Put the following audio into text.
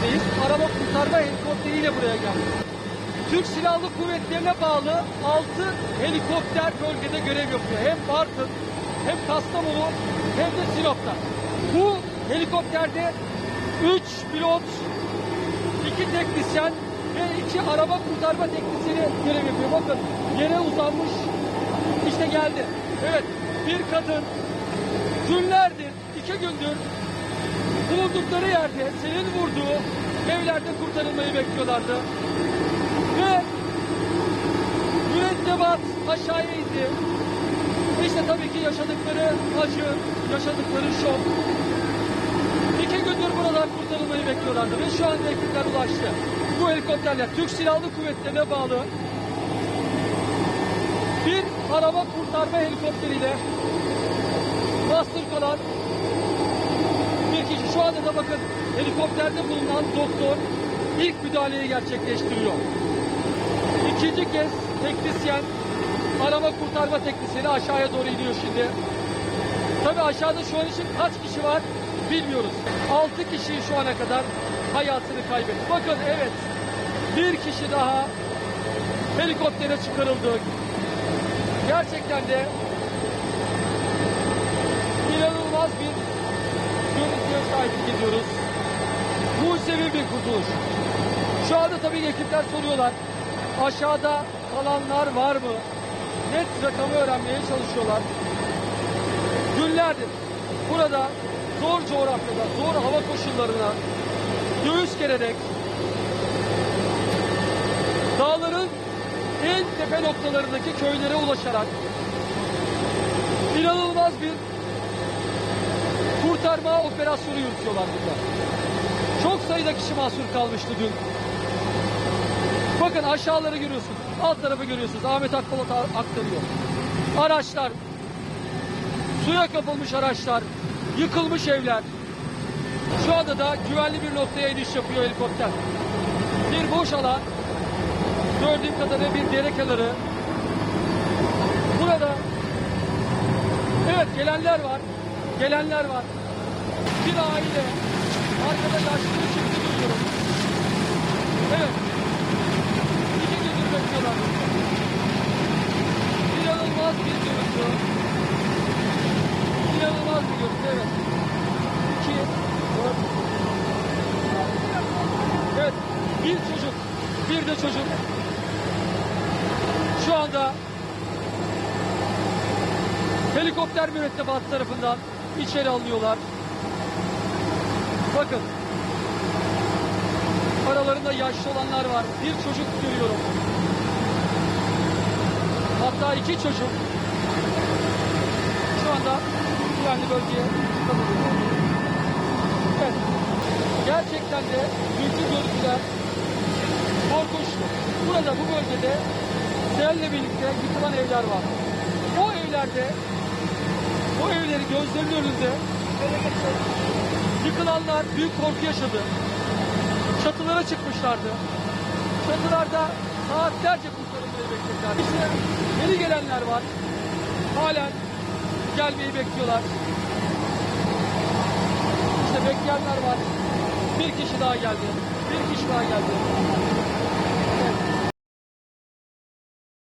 bölgesindeyiz. Arama kurtarma helikopteriyle buraya geldik. Türk Silahlı Kuvvetlerine bağlı 6 helikopter bölgede görev yapıyor. Hem Bartın, hem Kastamonu, hem de Sinop'ta. Bu helikopterde 3 pilot, 2 teknisyen ve 2 araba kurtarma teknisyeni görev yapıyor. Bakın yere uzanmış, işte geldi. Evet, bir kadın günlerdir, iki gündür bulundukları yerde senin vurduğu evlerde kurtarılmayı bekliyorlardı. Ve mürettebat aşağıya indi. İşte tabii ki yaşadıkları acı, yaşadıkları şok. İki gündür buradan kurtarılmayı bekliyorlardı ve şu anda ekipler ulaştı. Bu helikopterler Türk Silahlı Kuvvetleri'ne bağlı bir araba kurtarma helikopteriyle bastır kalan bir kişi şu anda da bakın helikopterde bulunan doktor ilk müdahaleyi gerçekleştiriyor. İkinci kez teknisyen arama kurtarma teknisyeni aşağıya doğru iniyor şimdi. Tabii aşağıda şu an için kaç kişi var bilmiyoruz. 6 kişi şu ana kadar hayatını kaybetti. Bakın evet bir kişi daha helikoptere çıkarıldı. Gerçekten de inanılmaz bir görüntüye şahitlik ediyoruz. Mucizevi bir kurtuluş. Şu anda tabii ekipler soruyorlar. Aşağıda kalanlar var mı? Net rakamı öğrenmeye çalışıyorlar. Günlerdir burada zor coğrafyada, zor hava koşullarına göğüs gererek dağların en tepe noktalarındaki köylere ulaşarak inanılmaz bir kurtarma operasyonu yürütüyorlar burada. Çok sayıda kişi mahsur kalmıştı dün. Bakın aşağıları görüyorsunuz. Alt tarafı görüyorsunuz. Ahmet Akpolat aktarıyor. Araçlar, suya kapılmış araçlar, yıkılmış evler. Şu anda da güvenli bir noktaya iniş yapıyor helikopter. Bir boş alan, gördüğüm kadarıyla bir dere kenarı. Burada evet gelenler var, gelenler var. Bir aile, arkada yaşlı çifti görüyorum. Evet, iki gündür bekliyorlar. İnanılmaz bir görüntü. İnanılmaz bir görüntü, evet. İki, dört. Evet, bir çocuk, bir de çocuk. Şu anda helikopter mürettebatı tarafından içeri alınıyorlar. Bakın. Aralarında yaşlı olanlar var. Bir çocuk görüyorum. Hatta iki çocuk. Şu anda güvenli bölgeye çıkarılıyor. Evet. Gerçekten de dünkü görüntüler korkunçtu. Burada bu bölgede selle birlikte yıkılan evler var. O evlerde o evleri gözlerinin önünde yıkılanlar büyük korku yaşadı. Çatılara çıkmışlardı. Çatılarda saatlerce kurtarılmayı beklediler. İşte yeni gelenler var. Halen gelmeyi bekliyorlar. İşte bekleyenler var. Bir kişi daha geldi. Bir kişi daha geldi.